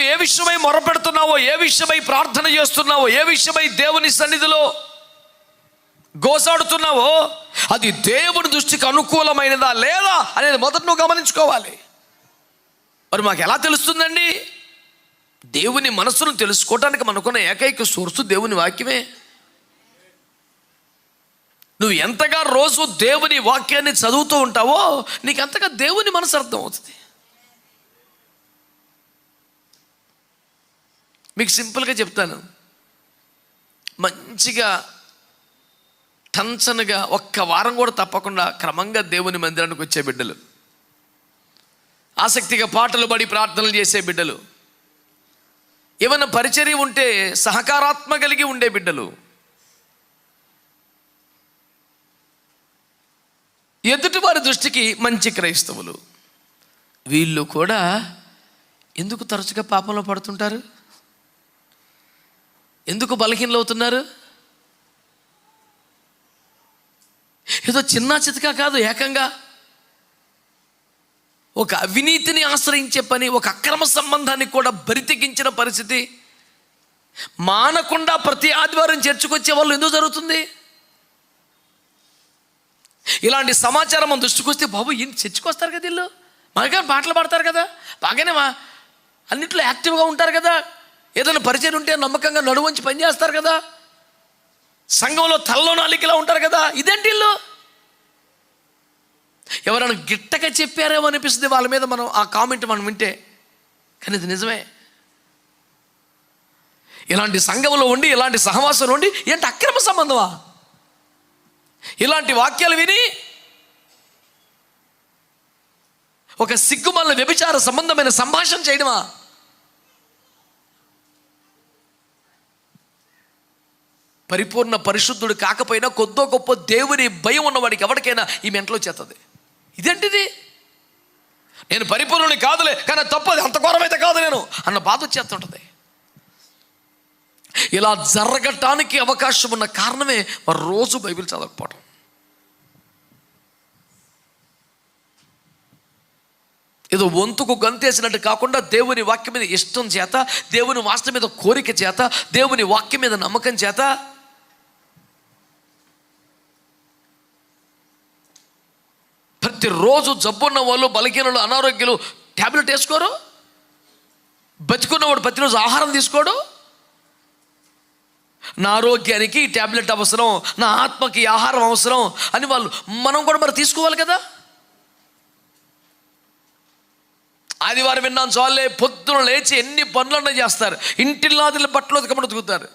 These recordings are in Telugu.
నువ్వు ఏ విషయమై మొరపెడుతున్నావో ఏ విషయమై ప్రార్థన చేస్తున్నావో ఏ విషయమై దేవుని సన్నిధిలో గోసాడుతున్నావో అది దేవుని దృష్టికి అనుకూలమైనదా లేదా అనేది మొదట నువ్వు గమనించుకోవాలి. మరి మాకు ఎలా తెలుస్తుందండి? దేవుని మనసును తెలుసుకోవటానికి మనకున్న ఏకైక సోర్సు దేవుని వాక్యమే. నువ్వు ఎంతగా రోజు దేవుని వాక్యాన్ని చదువుతూ ఉంటావో నీకు అంతగా దేవుని మనసు అర్థం అవుతుంది మీకు సింపుల్గా చెప్తాను. మంచిగా టన్సన్గా ఒక్క వారం కూడా తప్పకుండా క్రమంగా దేవుని మందిరానికి వచ్చే బిడ్డలు. ఆసక్తిగా పాటలు పడి ప్రార్థనలు చేసే బిడ్డలు. ఏమైనా పరిచర్య ఉంటే సహకారాత్మ కలిగి ఉండే బిడ్డలు. ఎదుటి వారి దృష్టికి మంచి క్రైస్తవులు. వీళ్ళు కూడా ఎందుకు తరచుగా పాపంలో పడుతుంటారు? ఎందుకు బలహీనలు అవుతున్నారు ఏదో చిన్న చితక కాదు ఏకంగా. ఒక అవినీతిని ఆశ్రయించే పని ఒక అక్రమ సంబంధాన్ని కూడా బరితెగించిన పరిస్థితి. మానకుండా ప్రతి ఆదివారం చేర్చుకొచ్చే వాళ్ళు ఎందుకు జరుగుతుంది? ఇలాంటి సమాచారం మన దృష్టికి వస్తే బాబు ఈయన చర్చకొస్తారు కదా వీళ్ళు? మనగా పాటలు పాడతారు కదా? బాగానే మా అన్నింటిలో యాక్టివ్గా ఉంటారు కదా? ఏదైనా పరిచయం ఉంటే నమ్మకంగా నడువంచి పనిచేస్తారు కదా. సంఘంలో తలలో నాలికలా ఉంటారు కదా. ఇదేంటి ఇల్లు? ఎవరైనా గిట్టగా చెప్పారేమో అనిపిస్తుంది వాళ్ళ మీద మనం ఆ కామెంట్ మనం వింటే. కానీ ఇది నిజమే. ఇలాంటి సంఘంలో ఉండి ఇలాంటి సహవాసంలో ఉండి ఏంటి అక్రమ సంబంధమా? ఇలాంటి వాక్యాలు విని ఒక సిగ్గుమల్ల వ్యభిచార సంబంధమైన సంభాషణ చేయడమా? పరిపూర్ణ పరిశుద్ధుడు కాకపోయినా కొద్దో గొప్ప దేవుని భయం ఉన్నవాడికి ఎవరికైనా ఈ మెంటలో చేస్తుంది ఇదేంటిది? నేను పరిపూర్ణుని కాదులే కానీ తప్పది అంత ఘోరమైతే కాదు నేను అన్న బాధ వచ్చేస్తుంటుంది. ఇలా జరగటానికి అవకాశం ఉన్న కారణమే వారు రోజు బైబిల్ చదవకపోవడం ఏదో వంతుకు గంతేసినట్టు కాకుండా దేవుని వాక్యం మీద ఇష్టం చేత దేవుని వాస్తవం మీద కోరిక చేత దేవుని వాక్యం మీద నమ్మకం చేత ప్రతిరోజు జబ్బున్న వాళ్ళు బలహీనలు అనారోగ్యాలు ట్యాబ్లెట్ వేసుకోరు? బతికున్నవాడు ప్రతిరోజు ఆహారం తీసుకోడు? నా ఆరోగ్యానికి ట్యాబ్లెట్ అవసరం నా ఆత్మకి ఆహారం అవసరం అని వాళ్ళు మనం కూడా మరి తీసుకోవాలి కదా? ఆదివారం విన్నాను చాలే పొద్దున లేచి ఎన్ని పనులన్నా చేస్తారు. ఇంటిల్లాదిల బట్టలు ఉతకమని ఉతుకుతారు.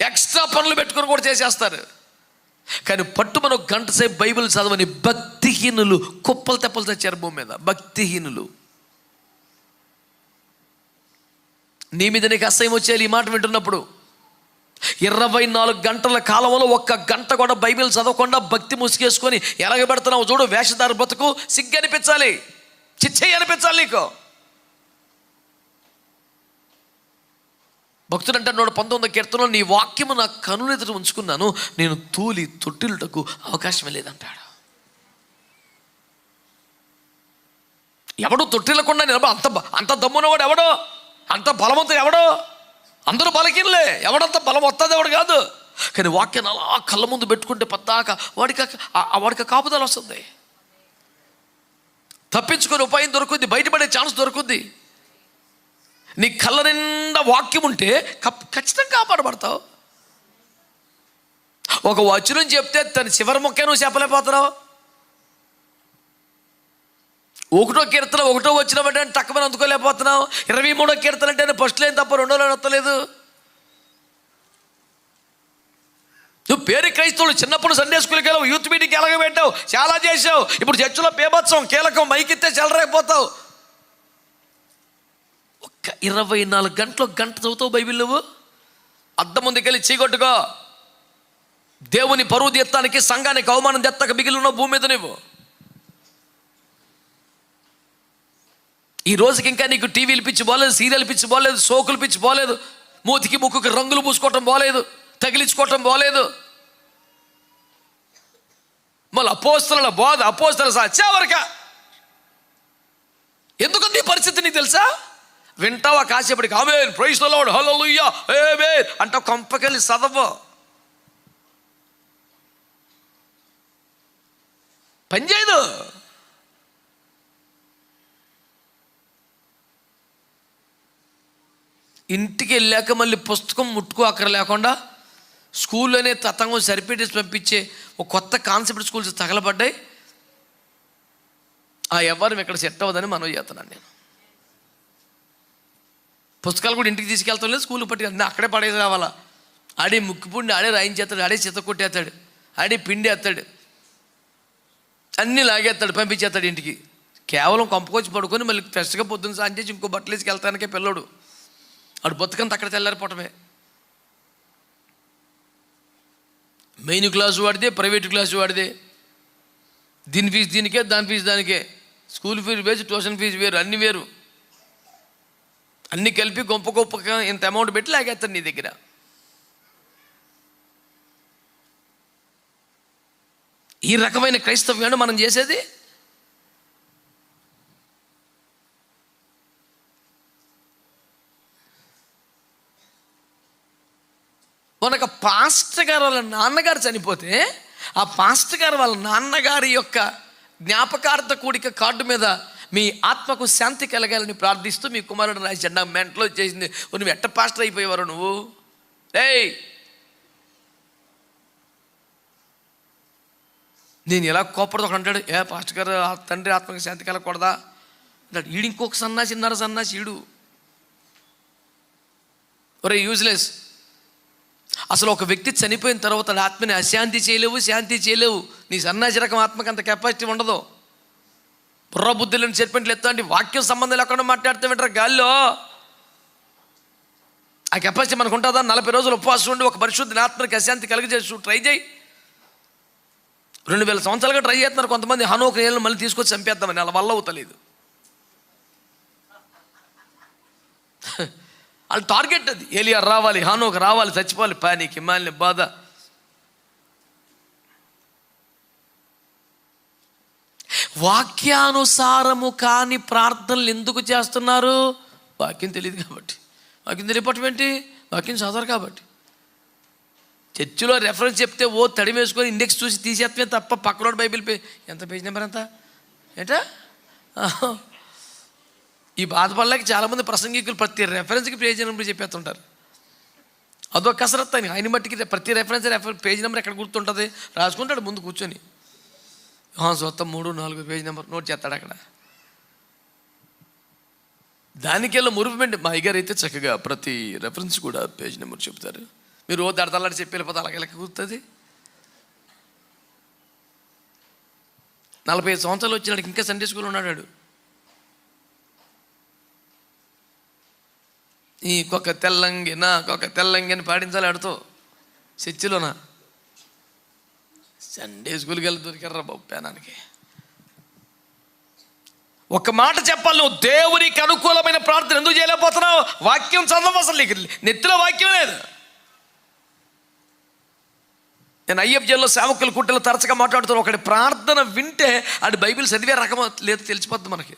ఎక్స్ట్రా పనులు పెట్టుకొని కూడా చేసేస్తారు. కానీ పట్టు మనం గంట సేపు బైబిల్ చదవని భక్తిహీనులు కుప్పలు తెప్పలు తెచ్చారు భూమి మీద. భక్తిహీనులు. నీ మీద నీకు అసహ్యం వచ్చేయాలి ఈ మాట వింటున్నప్పుడు. ఇరవై నాలుగు గంటల కాలంలో ఒక్క గంట కూడా బైబిల్ చదవకుండా భక్తి ముసుగేసుకొని ఎలాగ పెడుతున్నావు చూడు వేషధార బతుకు సిగ్గు అనిపించాలి చిచ్చయ్య అనిపించాలి నీకు. భక్తుడు అంటే నూట పంతొమ్మిది కీర్తనలో నీ వాక్యము నా కనులెదుట ఉంచుకున్నాను నేను తూలి తొట్టిలుటకు అవకాశమే లేదంటాడు. ఎవడు తొట్టిల్లకుండా నిలబ అంత అంత దమ్మునవాడు ఎవడో? అంత బలవంతుడు ఎవడో? అందరూ బలకిన్లే ఎవడంత బలం వస్తుంది ఎవడు కాదు. కానీ వాక్యాన్ని అలా కళ్ళ ముందు పెట్టుకుంటే పద్దాక వాడికి వాడికి కాపుదల వస్తుంది. తప్పించుకొని ఉపాయం దొరుకుద్ది బయటపడే ఛాన్స్ దొరుకుద్ది. నీ కళ్ళ నిండా వాక్యం ఉంటే కప్- ఖచ్చితంగా కాపాడబడతావు. ఒక వచనం చెప్తే తన చివరి మొక్క నువ్వు చెప్పలేకపోతున్నావు. ఒకటో కీర్తన ఒకటో వచ్చిన అంటే తక్కువని అందుకోలేకపోతున్నావు. ఇరవై మూడో కీర్తన అంటే ఫస్ట్ లేని తప్ప రెండోలో నొత్తలేదు. నువ్వు పేరు క్రైస్తవులు చిన్నప్పుడు సండే స్కూల్కి వెళ్ళావు యూత్ మీటింగ్కి ఎలాగ పెట్టావు చాలా చేసావు ఇప్పుడు చర్చిలో పేపత్సం కీలకం మైకిస్తే చెలరైపోతావు ఇరవై నాలుగు గంటలు గంట చదువుతావు బైబిల్ నువ్వు? అద్దం ముందుకెళ్ళి చీకొట్టుకో దేవుని పరువు తెత్తానికి సంఘానికి అవమానం తెత్తక మిగిలిన భూమి మీద నువ్వు. ఈ రోజుకి ఇంకా నీకు టీవీలు పిచ్చి పోలేదు సీరియల్ పిచ్చి పోలేదు సోకులు పిచ్చి పోలేదు మూతికి ముక్కుకి రంగులు పూసుకోవటం పోలేదు తగిలించుకోవటం పోలేదు మళ్ళీ అపోస్తల బోధ అపోస్తల చివరిక. ఎందుకు నీ పరిస్థితి నీకు తెలుసా? వింటావా? కాసేపటికి. ఆమె ప్రైస్ లోడ్ హలోయ్యా ఏ అంటావు కొంపకెళ్ళి చదవ పని చేయదు. ఇంటికి వెళ్ళాక మళ్ళీ పుస్తకం ముట్టుకో అక్కడ లేకుండా స్కూల్లోనే తతంగం సరిపెట్టేసి పంపించే ఒక కొత్త కాన్సెప్ట్ స్కూల్స్ తగలబడ్డాయి. ఆ ఎవరు ఇక్కడ సెట్ అవ్వదని మనం చేస్తున్నాను నేను. పుస్తకాలు కూడా ఇంటికి తీసుకెళ్తాం లేదు స్కూల్ పట్టుకెళ్తాను అక్కడే పడేసి రావాలా? ఆడే ముక్కుపుండి ఆడే రాయించేస్తాడు ఆడే చిత్త కొట్టేస్తాడు ఆడే పిండి వేస్తాడు. అన్నీ లాగేస్తాడు పంపించేస్తాడు ఇంటికి. కేవలం కొంపకొచ్చి పడుకొని మళ్ళీ ఫ్రెష్గా పొద్దున్న సాయం చేసి ఇంకో బట్టలు వేసుకెళ్తానికే పిల్లడు. ఆడు బతుకంత అక్కడ తెల్లారిపోవటమే. మెయిన్ క్లాసు వాడితే ప్రైవేట్ క్లాసు వాడితే దీని ఫీజు దీనికే దాని ఫీజు దానికే. స్కూల్ ఫీజు వేసి ట్యూషన్ ఫీజు వేరు అన్నీ వేరు. అన్ని కలిపి గొప్ప గొప్పగా ఇంత అమౌంట్ పెట్టి లాగేస్తాను నీ దగ్గర. ఈ రకమైన క్రైస్తవ్యాన్ని మనం చేసేది? మనకు పాస్టర్ గారు వాళ్ళ నాన్నగారు చనిపోతే ఆ పాస్టర్ గారు వాళ్ళ నాన్నగారి యొక్క జ్ఞాపకార్థ కూడిక కార్డు మీద మీ ఆత్మకు శాంతి కలగాలని ప్రార్థిస్తూ మీ కుమారుడు రాసి జెండా మెంటలో చేసింది. నువ్వు ఎట్ట పాస్టర్ అయిపోయేవారు నువ్వు? ఏయ్! నేను ఎలా కోపడదు ఒక అంటాడు ఏ పాస్టర్ గారు ఆ తండ్రి ఆత్మకు శాంతి కలగకూడదా? అంటాడు ఈడు ఇంకొక సన్నాసి ఇన్నర సన్నాసి ఈడు. ఒరే యూజ్లెస్ అసలు ఒక వ్యక్తి చనిపోయిన తర్వాత ఆత్మని అశాంతి చేయలేవు శాంతి చేయలేవు. నీ సన్నాసి రకం ఆత్మకి అంత కెపాసిటీ ఉండదు. బుర్రబుద్ధులను చెప్పినట్లు ఎత్తండి వాక్యం సంబంధం లేకుండా మాట్లాడితే వింటారు గాల్లో? ఆ కెపాసిటీ మనకు ఉంటుందా? నలభై రోజులు ఉపవాసం ఉండి ఒక పరిశుద్ధి ఆత్మకి అశాంతి కలిగజేసు ట్రై చేయి. రెండు వేల సంవత్సరాలుగా ట్రై చేస్తున్నారు కొంతమంది. హనోక నీళ్ళని మళ్ళీ తీసుకొచ్చి చంపేద్దామని. అలా వల్ల అవుతలేదు. వాళ్ళ టార్గెట్ అది. ఏలియా రావాలి హానోకు రావాలి చచ్చిపోవాలి. పానీకి మాలిన బాధ. వాక్యానుసారము కాని ప్రార్థనలు ఎందుకు చేస్తున్నారు? వాక్యం తెలియదు కాబట్టి. వాక్యం తెలియపటం ఏంటి? వాక్యం చదవరు కాబట్టి. చర్చిలో రెఫరెన్స్ చెప్తే ఓ తడిమేసుకొని ఇండెక్స్ చూసి తీసేస్తే తప్ప పక్కనోడు బైబిల్ పే ఎంత పేజ్ నెంబర్ ఎంత ఏంటా? ఈ బాధపడలేక చాలామంది ప్రసంగికులు ప్రతి రెఫరెన్స్కి పేజ్ నెంబర్ చెప్పేస్తుంటారు. అదొక కసరత్తు అని ఆయన మట్టికి ప్రతి రెఫరెన్స్ రెఫర్ పేజ్ నెంబర్ ఎక్కడ గుర్తుంటుంది? రాసుకుంటాడు ముందు కూర్చొని. సొత్తం మూడు నాలుగు పేజ్ నెంబర్. నోట్ చేస్తాడు అక్కడ. దానికెళ్ళ మురుపుమెంట్ మా అయ్యగారు అయితే చక్కగా ప్రతి రెఫరెన్స్ కూడా పేజ్ నెంబర్ చెప్తారు మీరు ఓ దడతలాడి చెప్పి వెళ్ళిపోతే అలాగే లెక్క కుదురుతుంది నలభై ఐదు సంవత్సరాలు వచ్చినాడికి ఇంకా సండే స్కూల్ ఉన్నాడు వాడు. ఈ కొక్క తెల్లంగిన కొక్క తెల్లంగిని పాటించాలి ఆడుతో. చర్చిలోనా? సండే స్కూల్కి వెళ్ళి దొరికారా బాబు పేనానికి. ఒక మాట చెప్పాలి నువ్వు దేవునికి అనుకూలమైన ప్రార్థన ఎందుకు చేయలేకపోతున్నావు? వాక్యం చదవం అసలు నీకు. నెత్తిలో వాక్యం లేదు. నేను అయ్యప్ప జైల్లో సేవకుల కుట్టలు తరచుగా మాట్లాడుతాను ఒకటి ప్రార్థన వింటే అది బైబిల్ చదివే రకం లేదు తెలిసిపోద్ది మనకి.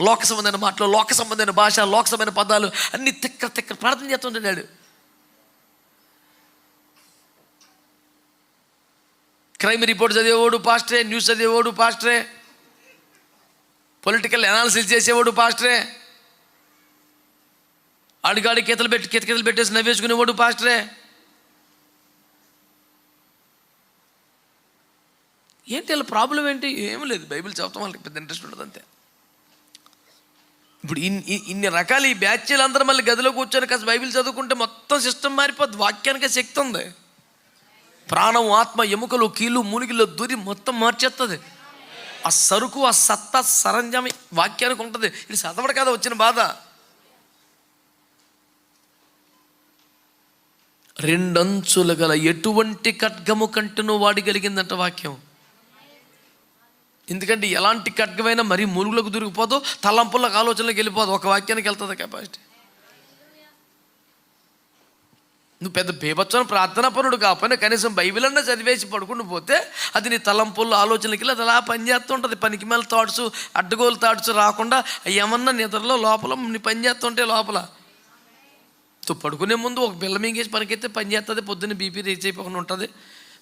లోక సంబంధమైన మాటలు లోక సంబంధమైన భాష లోక సంబంధమైన పదాలు అన్ని తిక్క తిక్క ప్రార్థన చేస్తుంటున్నాడు క్రైమ్ రిపోర్ట్ చదివేవాడు పాస్టరే న్యూస్ చదివేవాడు పాస్టరే పొలిటికల్ అనాలిసిస్ చేసేవాడు పాస్టరే అడిగాడి కీతలు పెట్టి కితకితలు పెట్టేసి నవ్వేసుకునేవాడు పాస్టరే ఏంటి వాళ్ళ ప్రాబ్లం ఏంటి? ఏమీ లేదు. బైబిల్ చదవటం వాళ్ళకి పెద్ద ఇంట్రెస్ట్ ఉండదు అంతే. ఇప్పుడు ఇన్ని ఇన్ని రకాల ఈ బ్యాచ్లు అందరూ మళ్ళీ గదిలో కూర్చొని కాస్త బైబిల్ చదువుకుంటే మొత్తం సిస్టమ్ మారిపోద్ది. వాక్యానికే శక్తి ఉంది. ప్రాణం ఆత్మ ఎముకలు కీలు మునిగిలో దూరి మొత్తం మార్చేస్తుంది ఆ సరుకు ఆ సత్తా సరంజామి వాక్యానికి ఉంటుంది. ఇది చదవడు కదా వచ్చిన బాధ. రెండంచులు గల ఎటువంటి ఖడ్గము వాడి వాడగలిగిందంట వాక్యం. ఎందుకంటే ఎలాంటి ఖడ్గమైనా మరీ మురుగులకు దొరికిపోదు తలంపులకు ఆలోచనలకు వెళ్ళిపోదు. ఒక వాక్యానికి వెళ్తుంది కెపాసిటీ. నువ్వు పెద్ద బీభత్సం ప్రార్థన పనుడు కాకపోయినా కనీసం బైబిల్ అన్నా చదివేసి పడుకుని పోతే అది నీ తలంపుల్లో ఆలోచనలకి అది అలా పనిచేస్తుంటుంది పనికి మేల థాట్స్ అడ్డగోలు థాట్స్ రాకుండా ఏమన్నా నిద్రలో లోపల నీ పని చేస్తుంటే లోపల నువ్వు పడుకునే ముందు ఒక బిల్ల మింగేసి పనికైతే పని చేస్తుంది. పొద్దున్న బీపీ రీచ్ అయిపోకుండా ఉంటుంది.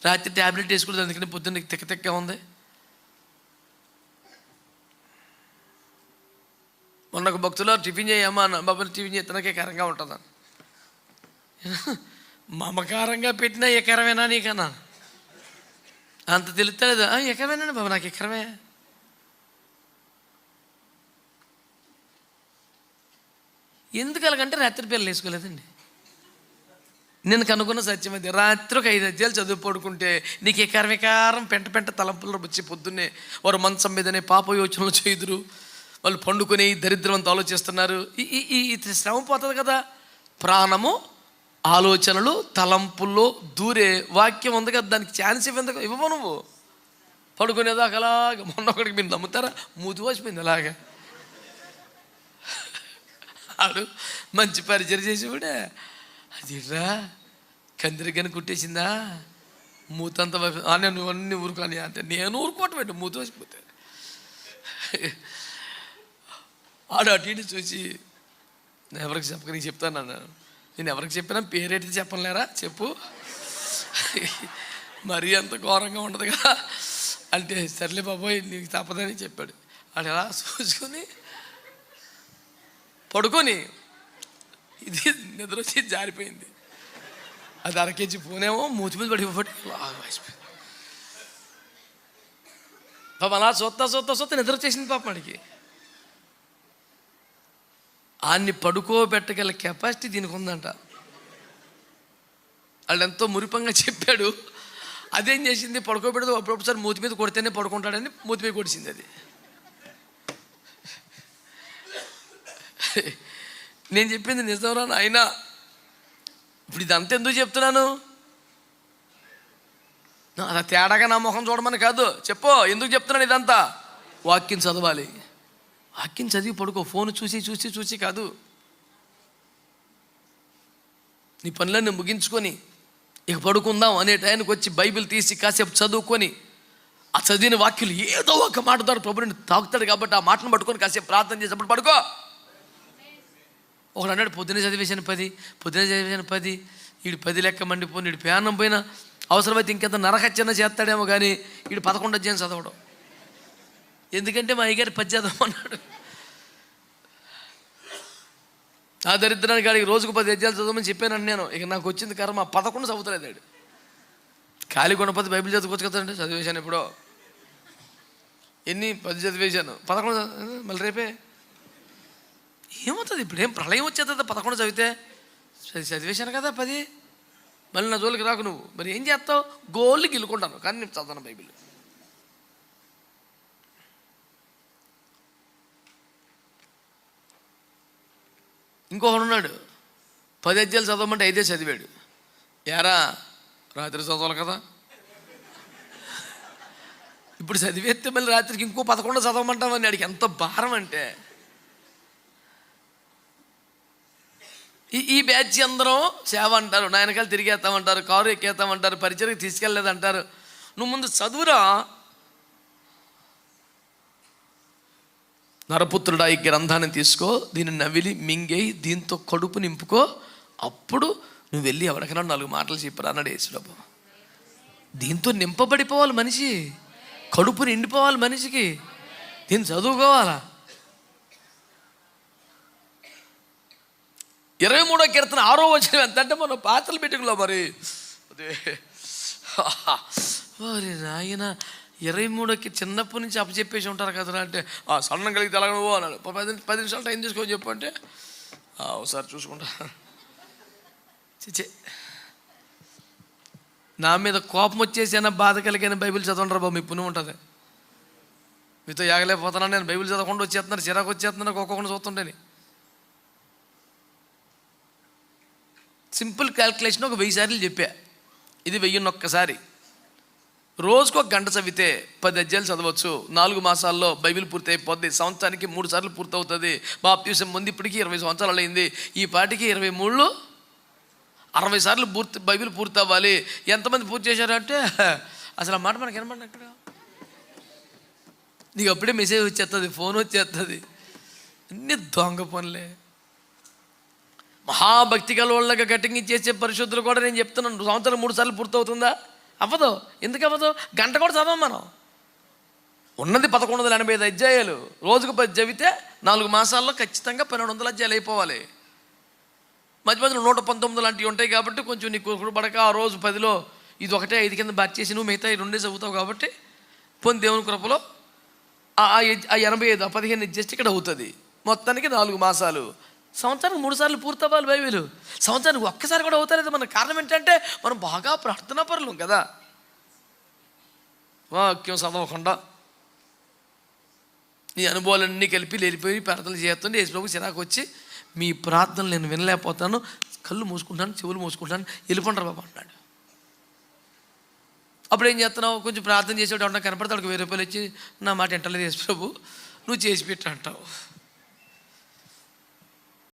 రాత్రి ట్యాబ్లెట్ వేసుకుంటుంది. అందుకని పొద్దున్న తిక్క తిక్క ఉంది. మొన్న ఒక భక్తులు టిఫిన్ చేయమ్మా అన్న బాబు టిఫిన్ చేస్తానకే కరంగా ఉంటుందా మమకారంగా పెట్టినా ఎకరమేనా నీకన్నా? అంత తెలుస్తలేదు ఎకరమేనా బాబు నాకు ఎకరమే. ఎందుకు అలాగంటే రాత్రి పిల్లలు వేసుకోలేదండి. నేను కనుక్కున్న సత్యం అది. రాత్రి ఒక ఐదు అధ్యాయులు చదువు పడుకుంటే నీకు ఎకరం ఎకారం పెంట పెంట తలంపులు వచ్చి పొద్దున్నే వారు మంచం మీదనే పాప యోచనలు చేయుదురు. వాళ్ళు పండుకొని దరిద్రవంత ఆలోచిస్తున్నారు. ఈ ఈ- ఈ ఈ శ్రమ పోతుంది కదా. ప్రాణము ఆలోచనలు తలంపుల్లో దూరే వాక్యం ఉంది కదా దానికి ఛాన్స్ ఇవ్వందుకు? ఇవ్వవు నువ్వు. పడుకునేదాకా అలాగా మొన్న ఒకడికి మీరు నమ్ముతారా? మూతి వచ్చిపోయింది అలాగా. ఆడు మంచి పరిచయం చేసేవాడే. అదిరా కందిరిగని కుట్టేసిందా? మూతంతా నేను అన్ని ఊరుకోని అంటే నేను ఊరుకోవటం ఏంటి? మూత వచ్చిపోతే ఆడు అటు ఇటు చూసి ఎవరికి చెప్పక నీకు చెప్తాను అన్నాను. నేను ఎవరికి చెప్పినా పేరేటి చెప్పలేరా? చెప్పు. మరీ అంత ఘోరంగా ఉండదు కదా. అంటే సర్లే బాబోయ్ నీకు తప్పదని చెప్పాడు. ఆడు ఎలా చూసుకొని పడుకొని ఇది నిద్ర వచ్చి జారిపోయింది. అది అరకేజీ పోనేమో మూతి మీద పడిపోయి వాసిపోయింది పాప అలా చూస్తా చూస్తా చూస్తా నిద్ర వచ్చేసింది పాప వాడికి ఆన్ని పడుకోబెట్టగల కెపాసిటీ దీనికి ఉందంట. వాళ్ళు ఎంతో మురిపంగా చెప్పాడు. అదేం చేసింది? పడుకోబెడదు అప్పుడొకసారి మూతి మీద కొడితేనే పడుకుంటాడని మూతి మీద కొడిసింది అది. నేను చెప్పింది నిజంరా అయినా ఇప్పుడు ఇదంతా ఎందుకు చెప్తున్నాను? నా- అలా తేడాగా నా ముఖం చూడమని కాదు. చెప్పు ఎందుకు చెప్తున్నాను ఇదంతా? వాక్యం చదవాలి. వాక్యం చదివి పడుకో. ఫోన్ చూసి చూసి చూసి కాదు. నీ పనులన్నీ ముగించుకొని ఇక పడుకుందాం అనే టైంకి వచ్చి బైబిల్ తీసి కాసేపు చదువుకొని ఆ చదివిన వాక్యులు ఏదో ఒక మాట ద్వారా ప్రభుని తాగుతాడు కాబట్టి ఆ మాటను పట్టుకొని కాసేపు ప్రార్థన చేసినప్పుడు పడుకో. ఒకడు అన్నాడు పొద్దున చదివేశాను పది పొద్దున చదివేశాను పది వీడు పది లెక్క మండిపోయి వీడు పేనం పోయినా అవసరమైతే ఇంకెంత నరహత్యన చేస్తాడేమో కానీ వీడు పదకొండు అధ్యాయం చదవడం. ఎందుకంటే మా అయ్యగారి పది అన్నాడు. ఆ దరిద్రానికి కాడికి రోజుకు పది అధ్యాయాలు చదవమని చెప్పాను నేను. ఇక నాకు వచ్చింది కర్మ పదకొండు చదువుతలేదు ఆడు. ఖాళీ గుణపతి బైబిల్ చదువుకోవచ్చు కదండి చదివేశాను ఎప్పుడో. ఎన్ని పది చదివేశాను? పదకొండు మళ్ళీ రేపే? ఏమవుతుంది ఇప్పుడు? ఏం ప్రళయం వచ్చేస్తుంది పదకొండు చదివితే? చదివేశాను కదా పది. మళ్ళీ నా జోలికి రాకు నువ్వు. మరి ఏం చేస్తావు? గోల్ని గిల్లుకుంటాను. కానీ నేను చదవను బైబిల్. ఇంకొకడు ఉన్నాడు పది అధ్యాయులు చదవమంటే ఐదే చదివాడు. యారా రాత్రి చదవాలి కదా? ఇప్పుడు చదివేస్తే మళ్ళీ రాత్రికి ఇంకో పదకొండు చదవమంటామని అడిగి ఎంత భారం అంటే. ఈ ఈ బ్యాచ్ అందరం సేవ అంటారు నాయనకాలు తిరిగేస్తామంటారు కారు ఎక్కేస్తామంటారు పరిచయకు తీసుకెళ్ళలేదంటారు. నువ్వు ముందు చదువురా. నరపుత్రుడా ఈ గ్రంథాన్ని తీసుకో దీన్ని నవిలి మింగేయి దీంతో కడుపు నింపుకో అప్పుడు నువ్వు వెళ్ళి ఎవరికైనా నాలుగు మాటలు చెప్పరా అన్నాడు యేసుడబ్బు దీంతో నింపబడిపోవాలి మనిషి. కడుపు నిండిపోవాలి మనిషికి. దీన్ని చదువుకోవాలా? ఇరవై మూడో కీర్తన ఆరో వచ్చిన ఎంతంటే మనం పాత్రలు పెట్టుకులో మరి. అదే. మరి నాయన ఇరవై మూడోకి చిన్నప్పటి నుంచి అప్పచెప్పేసి ఉంటారు కదరా అంటే "ఆ, సన్నం కలిగి తెలగను అన్నాడు. పది పది నిమిషాలు టైం తీసుకొని చెప్పు అంటే ఒకసారి చూసుకుంటా. చిచ్చే నా మీద కోపం వచ్చేసి బాధ కలిగిన బైబిల్ చదవండి బాబు మీ పుణ్యం ఉంటుంది. మీతో యాగలేకపోతున్నాను నేను బైబిల్ చదవకుండా వచ్చేస్తున్నాను చిరాకు వచ్చేస్తున్నాను ఒక్కొక్కటి చూస్తుంటేని సింపుల్ క్యాల్కులేషన్ ఒక వెయ్యి సార్లు చెప్పా. ఇది వెయ్యిన్ని ఒక్కసారి రోజుకు ఒక గంట చదివితే పది అధ్యాయులు చదవచ్చు. నాలుగు మాసాల్లో బైబిల్ పూర్తి అయిపోద్ది సంవత్సరానికి మూడు సార్లు పూర్తవుతుంది. బాప్తీసం ముందు ఇప్పటికీ ఇరవై సంవత్సరాలు అయింది. ఈ పాటికి ఇరవై మూడులో అరవై సార్లు పూర్తి బైబిల్ పూర్తి అవ్వాలి ఎంతమంది పూర్తి చేశారంటే అసలు ఆ మాట మనకి వినపడి అక్కడ. నీకు అప్పుడే మెసేజ్ వచ్చేస్తుంది ఫోన్ వచ్చేస్తుంది అన్ని దొంగ పనులే. మహాభక్తి గల వాళ్ళకి కటింగ్ చేసే పరిశుద్ధులు కూడా నేను చెప్తున్నాను. సంవత్సరం మూడు సార్లు పూర్తవుతుందా? అవ్వదు. ఎందుకు అవ్వదు? గంట కూడా చదవం మనం. ఉన్నది పదకొండు వందల ఎనభై ఐదు అధ్యాయాలు. రోజుకు పది చదివితే నాలుగు మాసాల్లో ఖచ్చితంగా పన్నెండు వందల అధ్యాయాలు అయిపోవాలి. మధ్య మధ్యలో నూట పంతొమ్మిది లాంటివి ఉంటాయి కాబట్టి కొంచెం నీకు పడక ఆ రోజు పదిలో ఇది ఒకటే ఐదు కింద బ్యాచ్ చేసి నువ్వు మిగతా ఈ రెండే చదువుతావు కాబట్టి పొంది దేవుని కృపలో ఆ ఆ ఎనభై ఐదు ఆ పదిహేను జస్ట్ ఇక్కడ అవుతుంది. మొత్తానికి నాలుగు మాసాలు. సంవత్సరానికి మూడు సార్లు పూర్తవ్వాలి బైబిల్. సంవత్సరానికి ఒక్కసారి కూడా అవుతలేదు మన కారణం ఏంటంటే మనం బాగా ప్రార్థనా పరులం కదా. వాక్యం చదవకుండా నీ అనుభవాలన్నీ కలిపి వెళ్ళిపోయి ప్రార్థనలు చేస్తుంటే యేసుప్రభు చిరాకు వచ్చి మీ ప్రార్థనలు నేను వినలేకపోతాను. కళ్ళు మూసుకుంటాను చెవులు మూసుకుంటాను. వెళ్ళిపోండి బాబా అన్నాడు అప్పుడు ఏం చేస్తున్నావు? కొంచెం ప్రార్థన చేసేవాడు ఎవరన్నా కనపడతాడు? వెయ్యి రూపాయలు ఇచ్చి నా మాట వింటలేదు యేసుప్రభు. నువ్వు చేసి పెట్టి అంటావు.